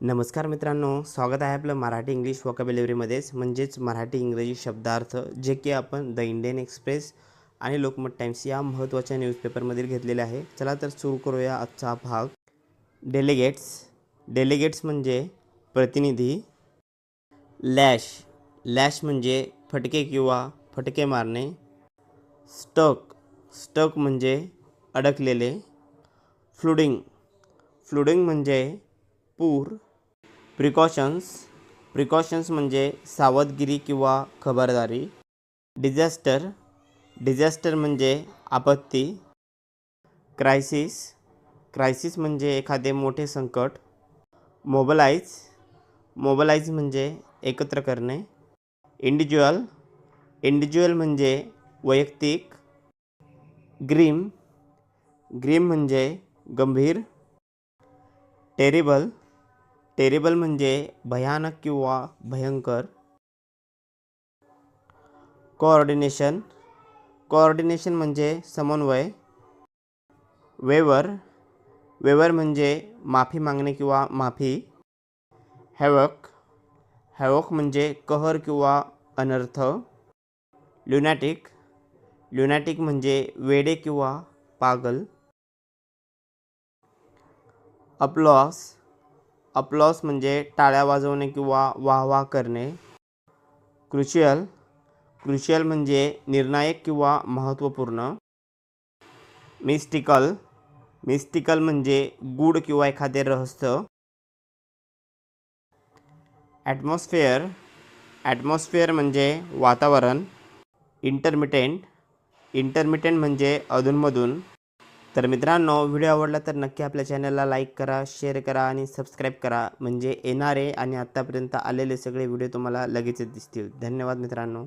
नमस्कार मित्रांनो स्वागत आहे आपलं मराठी इंग्लिश वॉकॅब्युलरीमध्येच म्हणजेच मराठी इंग्रजी शब्दार्थ जे की आपण द इंडियन एक्सप्रेस आणि लोकमत टाइम्स या महत्त्वाच्या न्यूजपेपरमधील घेतलेले आहे. चला तर सुरू करूया आजचा भाग. डेलिगेट्स. डेलिगेट्स म्हणजे प्रतिनिधी. लॅश. लॅश म्हणजे फटके किंवा फटके मारणे. स्टक. स्टक म्हणजे अडकलेले. फ्लुडिंग. फ्लुडिंग म्हणजे पूर. प्रिकॉशन्स प्रिकॉशन्स म्हणजे सावधगिरी किंवा खबरदारी. डिझॅस्टर डिझॅस्टर म्हणजे आपत्ती. क्रायसिस क्रायसिस म्हणजे एखादे मोठे संकट. मोबलाईज मोबलाईज म्हणजे एकत्र करणे. इंडिज्युअल इंडिज्युअल म्हणजे वैयक्तिक. ग्रीम ग्रीम म्हणजे गंभीर. टेरिबल टेरिबल म्हणजे भयानक किंवा भयंकर कोऑर्डिनेशन. कोऑर्डिनेशन म्हणजे समन्वय. वेवर. वेवर म्हणजे माफ़ी मागणे किंवा माफ़ी. हॅवक. हॅवक म्हणजे कहर किंवा अनर्थ. ल्युनॅटिक ल्युनॅटिक म्हणजे वेडे किंवा पागल. अप्लॉस. अप्लॉस म्हणजे टाळ्या वाजवणे किंवा वाह वाह करणे. क्रुशियल क्रुशियल म्हणजे निर्णायक किंवा महत्त्वपूर्ण. मिस्टिकल मिस्टिकल म्हणजे गूढ किंवा एखादे रहस्य. ॲटमॉस्फिअर ॲटमॉस्फिअर म्हणजे वातावरण. इंटरमिटेंट इंटरमिटेंट म्हणजे अधूनमधून. तर मित्रांनो व्हिडिओ आवडला तर नक्की आपल्या चॅनलला लाईक करा शेअर करा आणि सबस्क्राईब करा. म्हणजे येणारे आणि आत्तापर्यंत आलेले सगळे व्हिडिओ तुम्हाला लगेचच दिसतील. धन्यवाद मित्रांनो.